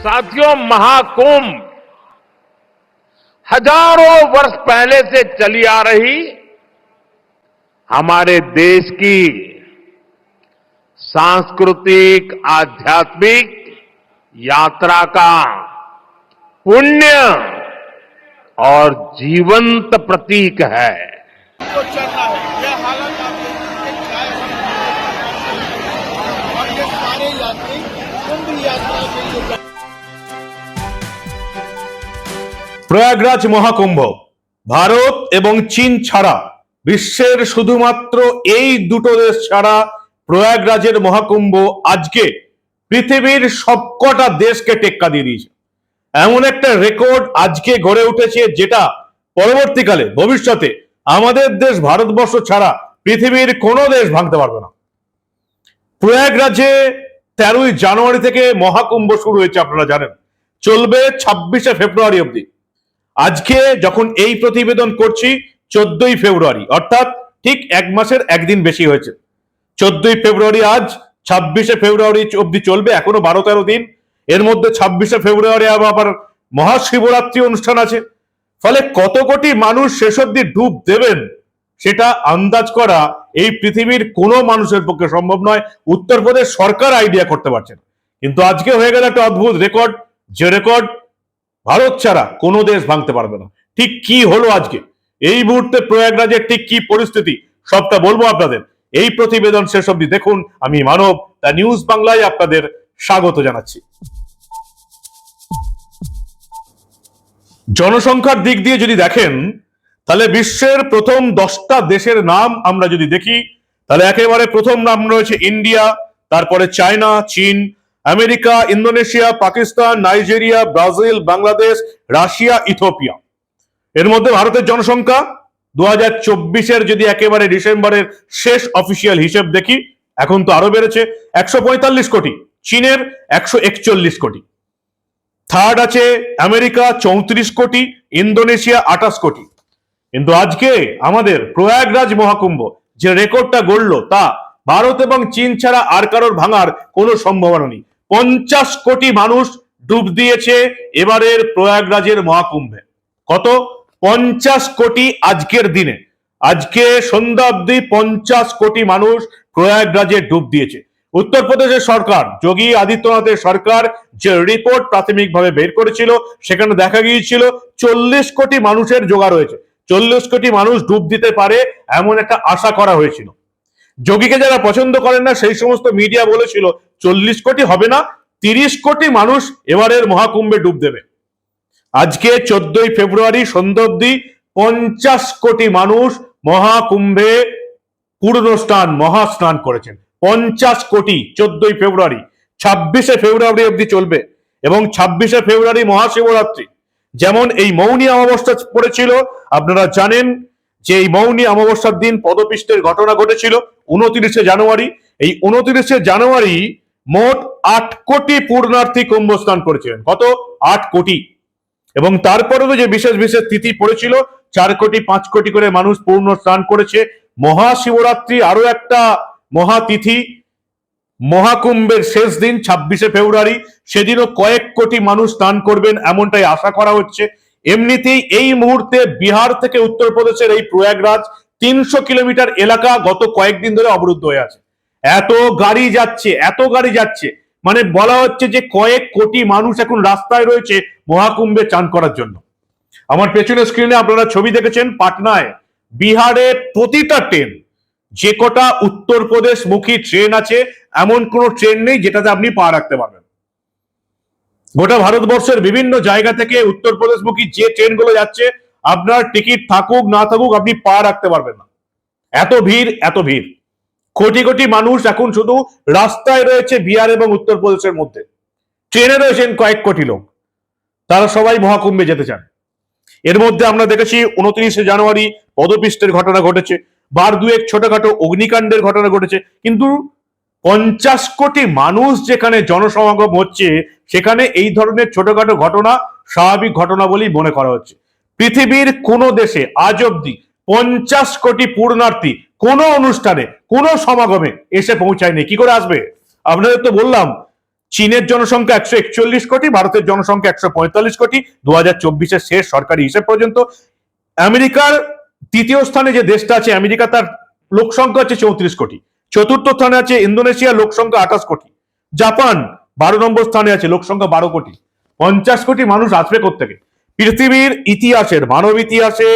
साथियों, महाकुंभ हज़ारों वर्ष पहले से चली आ रही हमारे देश की सांस्कृतिक, आध्यात्मिक यात्रा का पुण्य और जीवंत प्रतीक है। প্রয়াগরাজ মহাকুম্ভ। ভারত এবং চীন ছাড়া বিশ্বের শুধুমাত্র এই দুটো দেশ ছাড়া প্রয়াগরাজের মহাকুম্ভ আজকে পৃথিবীর সবকটা দেশকে টেক্কা দিয়ে দিয়েছে। এমন একটা রেকর্ড আজকে গড়ে উঠেছে যেটা পরবর্তীকালে, ভবিষ্যতে আমাদের দেশ ভারতবর্ষ ছাড়া পৃথিবীর কোনো দেশ ভাঙতে পারবে না। প্রয়াগরাজে তেরোই জানুয়ারি থেকে মহাকুম্ভ শুরু হয়েছে, আপনারা জানেন। চলবে ছাব্বিশে ফেব্রুয়ারি অবধি। আজকে যখন এই প্রতিবেদন করছি, চোদ্দই ফেব্রুয়ারি, অর্থাৎ ঠিক এক মাসের একদিন বেশি হয়েছে। চোদ্দই ফেব্রুয়ারি আজ, ছাব্বিশে ফেব্রুয়ারি অবধি চলবে, এখনও বারো তেরো দিন। এর মধ্যে ছাব্বিশে ফেব্রুয়ারি আবার মহাশিবরাত্রি অনুষ্ঠান আছে। ফলে কত কোটি মানুষ শেষ অব্দি ডুব দেবেন, সেটা আন্দাজ করা এই পৃথিবীর কোনো মানুষের পক্ষে সম্ভব নয়। উত্তরপ্রদেশ সরকার আইডিয়া করতে পারছে কিন্তু আজকে হয়ে গেল একটা অদ্ভুত রেকর্ড যে রেকর্ড ভারত ছাড়া কোনো দেশ ভাঙতে পারবে না। ঠিক কি হলো আজকে? এই মুহূর্তে প্রয়াগরাজের ঠিক কি পরিস্থিতি? সবটা বলব আপনাদের। এই প্রতিবেদন শেষ অব্দি দেখুন। আমি মানব, দ্য নিউজ বাংলায় আপনাদের স্বাগত জানাচ্ছি। জনসংখ্যার দিক দিয়ে যদি দেখেন, তাহলে বিশ্বের প্রথম দশটা দেশের নাম আমরা যদি দেখি, তাহলে একেবারে প্রথম নাম রয়েছে ইন্ডিয়া, তারপরে চায়না, চীন America, Indonesia, Pakistan, Nigeria, Brazil, Bangladesh, Russia Ethiopia এর মধ্যে ভারতের জনসংখ্যা দু হাজার চব্বিশের যদি একেবারে ডিসেম্বরের শেষ অফিসিয়াল হিসেব দেখি, এখন তো আরও বেড়েছে, একশো পঁয়তাল্লিশ কোটি। চীনের একশো একচল্লিশ কোটি। থার্ড আছে আমেরিকা, চৌত্রিশ কোটি। ইন্দোনেশিয়া, আঠাশ কোটি। কিন্তু আজকে আমাদের প্রয়াগরাজ মহাকুম্ভ যে রেকর্ডটা গড়লো, তা ভারত এবং চীন ছাড়া আর কারোর ভাঙার কোনো সম্ভাবনা নেই। পঞ্চাশ কোটি মানুষ ডুব দিয়েছে এবারের প্রয়াগরাজের মহাকুম্ভে। কত? পঞ্চাশ কোটি আজকের দিনে। আজকে সন্ধ্যা অব্দি পঞ্চাশ কোটি মানুষ প্রয়াগরাজে ডুব দিয়েছে। উত্তরপ্রদেশের সরকার, যোগী আদিত্যনাথের সরকার যে রিপোর্ট প্রাথমিকভাবে বের করেছিল, সেখানে দেখা গিয়েছিল চল্লিশ কোটি মানুষের জোগাড় হয়েছে চল্লিশ কোটি মানুষ ডুব দিতে পারে এমন একটা আশা করা হয়েছিল। যোগীকে যারা পছন্দ করেন না, সেই সমস্ত মিডিয়া বলেছিল চল্লিশ কোটি হবে না, তিরিশ কোটি মানুষ এবারের মহাকুম্ভে ডুব দেবে। আজকে চোদ্দই ফেব্রুয়ারি সন্ধ্যা অব্দি পঞ্চাশ কোটি মানুষ মহাকুম্ভে পূর্ণ স্নান মহাস্নান করেছেন। পঞ্চাশ কোটি চোদ্দই ফেব্রুয়ারি, ছাব্বিশে ফেব্রুয়ারি অব্দি চলবে এবং ছাব্বিশে ফেব্রুয়ারি মহাশিবরাত্রি। যেমন এই মৌনী অমাবস্যা পড়েছিল, আপনারা জানেন যে এই মৌনী অমাবস্যার দিন পদপিষ্টের ঘটনা ঘটেছিল, উনত্রিশে জানুয়ারি। এই উনত্রিশে জানুয়ারি মোট আট কোটি পূর্ণার্থী কুম্ভ স্নান করেছিলেন। কত? আট কোটি। এবং তারপরেও যে বিশেষ বিশেষ তিথি পড়েছিল, চার কোটি, পাঁচ কোটি করে মানুষ পূর্ণ স্নান করেছে। মহাশিবরাত্রি আরও একটা মহাতিথি মহাকুম্ভের শেষ দিন, ছাব্বিশে ফেব্রুয়ারি। সেদিনও কয়েক কোটি মানুষ স্নান করবেন এমনটাই আশা করা হচ্ছে। এমনিতেই এই মুহূর্তে বিহার থেকে উত্তরপ্রদেশের এই প্রয়াগরাজ তিনশো কিলোমিটার এলাকা গত কয়েকদিন ধরে অবরুদ্ধ হয়ে আছে। এত গাড়ি যাচ্ছে, এত গাড়ি যাচ্ছে। মানে বলা হচ্ছে যে কয়েক কোটি মানুষ এখন রাস্তায় রয়েছে মহাকুম্ভে চান করার জন্য। আমার পেছনের স্ক্রিনে আপনারা ছবি দেখেছেন, পাটনায় বিহারে প্রতিটা ট্রেন যে কটা উত্তরপ্রদেশ মুখী ট্রেন আছে, এমন কোনো ট্রেন নেই যেটাতে আপনি পা রাখতে পারবেন। গোটা ভারতবর্ষের বিভিন্ন জায়গা থেকে উত্তরপ্রদেশমুখী যে ট্রেনগুলো যাচ্ছে, আপনার টিকিট থাকুক, না থাকুক, আপনি পা রাখতে পারবেন না। এত ভিড় এত ভিড়। কোটি কোটি মানুষ এখন শুধু রাস্তায় রয়েছে বিহার এবং উত্তরপ্রদেশের মধ্যে। ট্রেনে রয়েছেন কয়েক কোটি লোক। তারা সবাই মহাকুম্ভে যেতে চান। এর মধ্যে আমরা দেখেছি উনত্রিশে জানুয়ারি পদপিষ্টের ঘটনা ঘটেছে বার দুয়েক ছোটখাটো অগ্নিকাণ্ডের ঘটনা ঘটেছে, কিন্তু পঞ্চাশ কোটি মানুষ যেখানে জনসমাগম হচ্ছে, সেখানে এই ধরনের ছোটখাটো ঘটনা স্বাভাবিক ঘটনা বলেই মনে করা হচ্ছে। পৃথিবীর কোনো দেশে আজ অব্দি পঞ্চাশ কোটি পূর্ণার্থী কোনো অনুষ্ঠানে, কোনো সমাগমে এসে পৌঁছায়নি। কি করে আসবে? আপনাদের তো বললাম, চীনের জনসংখ্যা একশো একচল্লিশ কোটি, ভারতের জনসংখ্যা একশো পঁয়তাল্লিশ কোটি দু হাজার চব্বিশের শেষ সরকারি হিসেব পর্যন্ত। আমেরিকার তৃতীয় স্থানে যে দেশটা আছে, আমেরিকা তার লোক সংখ্যা হচ্ছে চৌত্রিশ কোটি। চতুর্থ স্থানে আছে ইন্দোনেশিয়া লোক সংখ্যা আঠাশ কোটি। জাপান বারো নম্বর স্থানে আছে লোক সংখ্যা বারো কোটি। পঞ্চাশ কোটি মানুষ আসবে থেকে পৃথিবীর ইতিহাসের, মানব ইতিহাসে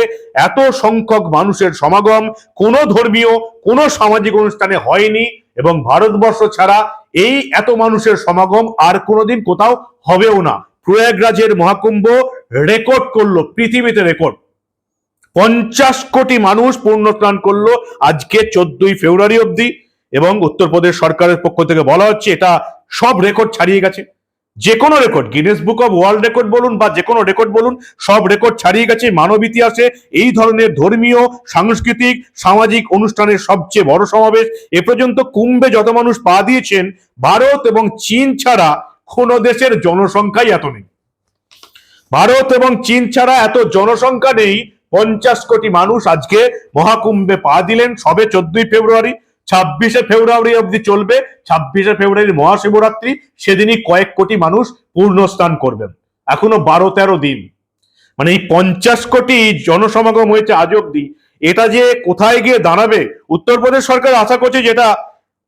এত সংখ্যক মানুষের সমাগম কোনো ধর্মীয়, কোনো সামাজিক অনুষ্ঠানে হয়নি এবং ভারতবর্ষ ছাড়া এই এত মানুষের সমাগম আর কোনোদিন কোথাও হবেও না। প্রয়াগরাজের মহাকুম্ভ রেকর্ড করল, পৃথিবীতে রেকর্ড। পঞ্চাশ কোটি মানুষ পূর্ণ স্নান করল আজকে চোদ্দই ফেব্রুয়ারি অবধি এবং উত্তরপ্রদেশ সরকারের পক্ষ থেকে বলা হচ্ছে এটা সব রেকর্ড ছাড়িয়ে গেছে। যে কোনো record Guinness Book of World Record বলুন বা যে কোনো রেকর্ড বলুন, সব রেকর্ড ছাড়িয়ে গেছে মানব ইতিহাসে। এই ধরনের ধর্মীয়, সাংস্কৃতিক, সামাজিক অনুষ্ঠানের সবচেয়ে বড় সমাবেশ। এ পর্যন্ত কুম্ভে যত মানুষ পা দিয়েছেন, ভারত এবং চীন ছাড়া কোনো দেশের জনসংখ্যাই এত নেই। ভারত এবং চীন ছাড়া এত জনসংখ্যা নেই, পঞ্চাশ কোটি মানুষ আজকে মহাকুম্ভে পা দিলেন, সবে চোদ্দই ফেব্রুয়ারি। ছাব্বিশে ফেব্রুয়ারি অবধি চলবে। ছাব্বিশে ফেব্রুয়ারি মহাশিবরাত্রি, সেদিনই কয়েক কোটি মানুষ পূর্ণ স্নান করবেন। এখনও বারো তেরো দিন। মানে এই পঞ্চাশ কোটি জনসমাগম হয়েছে আজ অব্দি এটা যে কোথায় গিয়ে দাঁড়াবে, উত্তরপ্রদেশ সরকার আশা করছে যেটা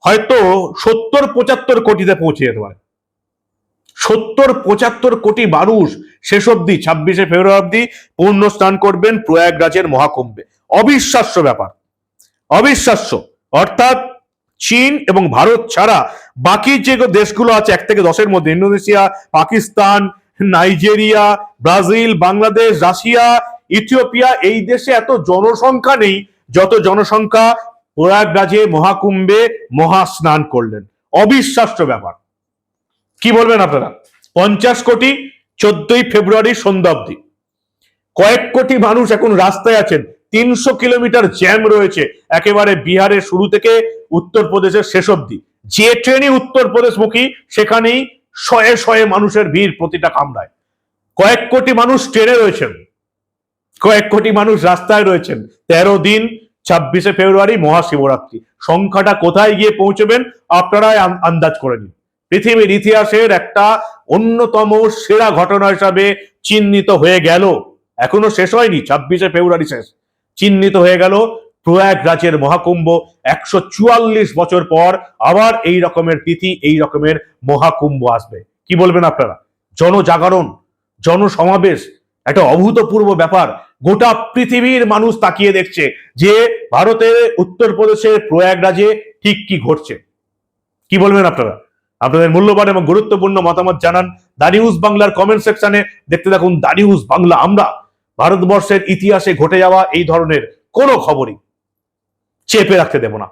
হয়তো সত্তর পঁচাত্তর কোটিতে পৌঁছে যেতে পারে। সত্তর পঁচাত্তর কোটি মানুষ শেষ অব্দি ছাব্বিশে ফেব্রুয়ারি অব্দি পূর্ণ স্নান করবেন প্রয়াগরাজের মহাকুম্ভে। অবিশ্বাস্য ব্যাপার। অবিশ্বাস্য। অর্থাৎ চীন এবং ভারত ছাড়া বাকি যে দেশগুলো আছে, এক থেকে দশের মধ্যে, Indonesia, Pakistan, Nigeria, Brazil, Bangladesh, Russia, Ethiopia, এই দেশে এত জনসংখ্যা নেই, যত জনসংখ্যা প্রয়াগরাজে, মহাকুম্ভে মহাস্নান করলেন। অবিশ্বাস্য ব্যাপার। কি বলবেন আপনারা? পঞ্চাশ কোটি, চোদ্দই ফেব্রুয়ারি সন্ধ্যা অব্দি কয়েক কোটি মানুষ এখন রাস্তায় আছেন। তিনশো কিলোমিটার জ্যাম রয়েছে একেবারে বিহারের শুরু থেকে উত্তরপ্রদেশের শেষ অব্দি যে ট্রেনই উত্তরপ্রদেশমুখী, সেখানেই শয়ে শয়ে মানুষের ভিড় প্রতিটা কামরায়। কয়েক কোটি মানুষ ট্রেনে রয়েছেন। কয়েক কোটি মানুষ রাস্তায় রয়েছেন। তেরো দিন, ছাব্বিশে ফেব্রুয়ারি মহাশিবরাত্রি। সংখ্যাটা কোথায় গিয়ে পৌঁছবেন আপনারাই আন্দাজ করে নিন। পৃথিবীর ইতিহাসের একটা অন্যতম সেরা ঘটনা হিসাবে চিহ্নিত হয়ে গেল। এখনও শেষ হয়নি, ছাব্বিশে ফেব্রুয়ারি শেষ। চিহ্নিত হয়ে গেল প্রয়াগরাজের মহাকুম্ভ। একশো চুয়াল্লিশ বছর পর আবার এই রকমের তিথি, এই রকমের মহাকুম্ভ আসবে। কি বলবেন আপনারা? জনজাগরণ, জনসমাবেশ, একটা অভূতপূর্ব ব্যাপার। গোটা পৃথিবীর মানুষ তাকিয়ে দেখছে যে ভারতের উত্তরপ্রদেশের প্রয়াগরাজে ঠিক কি ঘটছে। কি বলবেন আপনারা? আপনাদের মূল্যবান এবং গুরুত্বপূর্ণ মতামত জানান। দা নিউজ বাংলার কমেন্ট সেকশনে দেখতে থাকুন দা নিউজ বাংলা আমরা। ভারতবর্ষের ইতিহাসে ঘটে যাওয়া এই ধরনের কোনো খবরই চেপে রাখতে দেব না।